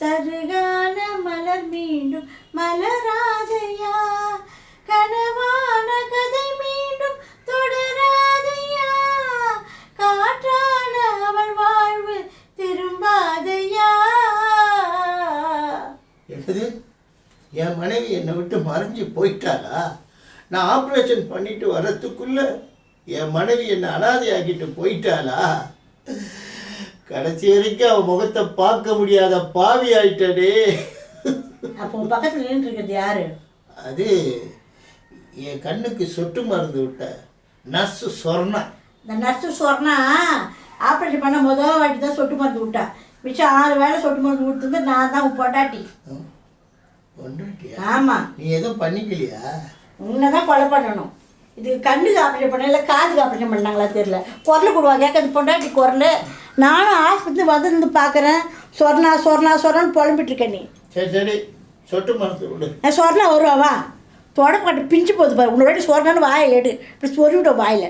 சருகான மலர் மீண்டும் மலராதையா. கனவான கதை மீண்டும் தொடராதையா. காற்றான அவள் வாழ்வு திரும்பாதையா. என்னது? என் மனைவி என்னை விட்டு மறைஞ்சு போயிட்டாளா? நான் ஆப்ரேஷன் பண்ணிட்டு வரத்துக்குள்ள என் மனைவி என்னை அனாதையாக்கிட்டு போயிட்டாளா? கடைசி வரைக்கும் அவன் முகத்தை பார்க்க முடியாத பாவி ஆயிட்டனே. அப்போ பக்கத்தில் நின்று இருக்கிறது யாரு? அது என் கண்ணுக்கு சொட்டு மருந்து விட்ட நர்ஸு சொர்ணா. இந்த நர்ஸு சொன்னா ஆப்ரேஷன் பண்ண முதல் வாட்டி தான் சொட்டு மருந்து விட்டா. மிச்சம் ஆறு வேளை சொட்டு மருந்து கொடுத்தது நான் தான் ம். பொண்டாட்டியா? ஆமாம் நீ எதுவும் பண்ணிக்கலையா? உன்னை தான் கொலை பண்ணணும். இது கண்ணுக்கு ஆப்ரேஷன் பண்ண இல்லை காதுக்கு ஆப்ரேஷன் பண்ணாங்களா தெரியல. குரல் கொடுவா கேட்கறது பொண்டாட்டி குரல். நானும் ஆஸ்பத்திரி வந்து பார்க்குறேன். சொர்ணா சொர்ணா சொர்ணான்னு புலம்பிட்டு இருக்க நீ. சரி சரி. சொட்டு மருந்து சொர்ணா வருவாவா தொடப்பட்டு பிஞ்சு போகுது பாரு. உன்னோட சொர்ணான்னு வாயை எடு. இப்படி சொருவிட்ட வாயில்.